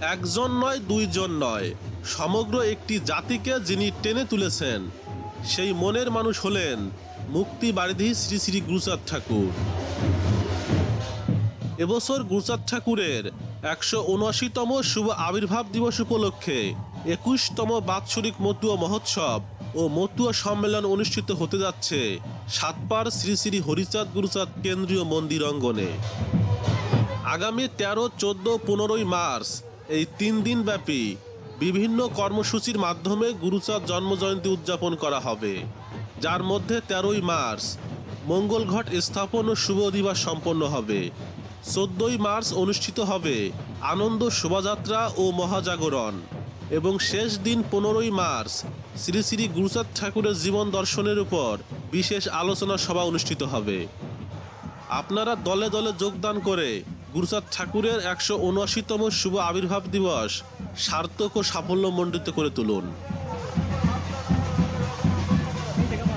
একজন নয়, দুইজন নয়। সমগ্র একটি জাতিকে যিনি টেনে তুলেছেন, সেই মনের মানুষ হলেন মুক্তি বারিধি শ্রী শ্রী গুরুচাঁদ ঠাকুর। এবছর গুরুচাঁদ ঠাকুরের একশো উনআশিতম শুভ আবির্ভাব দিবস উপলক্ষে একুশতম বাৎসরিক মতুয়া মহোৎসব ও মতুয়া সম্মেলন অনুষ্ঠিত হতে যাচ্ছে সাতপার শ্রী শ্রী হরিচাঁদ গুরুচাঁদ কেন্দ্রীয় মন্দির অঙ্গনে। আগামী তেরো, চোদ্দ, পনেরোই মার্চ এই তিন দিন ব্যাপী বিভিন্ন কর্মসূচির মাধ্যমে গুরুচাঁদ জন্মজয়ন্তী উদযাপন করা হবে। যার মধ্যে তেরোই মার্চ মঙ্গলঘট স্থাপন ও শুভ দিবস সম্পন্ন হবে। চোদ্দই মার্চ অনুষ্ঠিত হবে আনন্দ শোভাযাত্রা ও মহাজাগরণ এবং শেষ দিন পনেরোই মার্চ শ্রী শ্রী গুরুচাঁদ ঠাকুরের জীবন দর্শনের উপর বিশেষ আলোচনা সভা অনুষ্ঠিত হবে। আপনারা দলে দলে যোগদান করে গুরুচাঁদ ঠাকুরের একশো উনআশিতম শুভ আবির্ভাব দিবস সার্থক ও সাফল্যমণ্ডিত করে তুলুন।